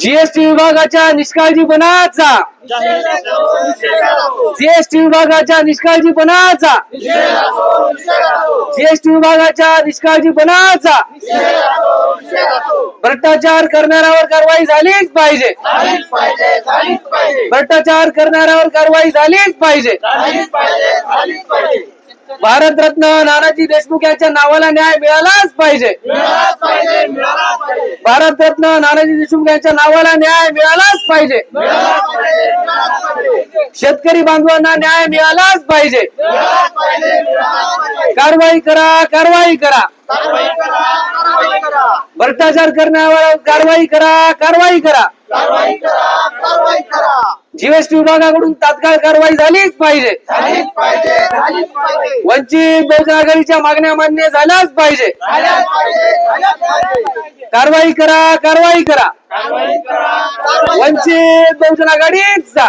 GST विभागाच्या निष्काळजीपणाचा. GST विभागाच्या निष्काळजीपणाचा. GST विभागाच्या निष्काळजीपणाचा. भ्रष्टाचार करणाऱ्यावर कारवाई झालीच पाहिजे. भ्रष्टाचार करणाऱ्यावर कारवाई झालीच पाहिजे. भारतरत्न नानाजी देशमुख यांच्या नावाला न्याय मिळालाच पाहिजे. भारतरत्न नानाजी देशमुख यांच्या नावाला न्याय मिळालाच पाहिजे. शेतकरी बांधवांना न्याय मिळालाच पाहिजे. कारवाई करा कारवाई करा. भ्रष्टाचार करण्यावर कारवाई करा कारवाई करा. जीएसटी विभागाकडून तात्काळ कारवाई झालीच पाहिजे. वंचित बहुजन आघाडीच्या मागण्या मान्य झाल्याच पाहिजे. कारवाई करा कारवाई करा. वंचित बहुजन आघाडीचा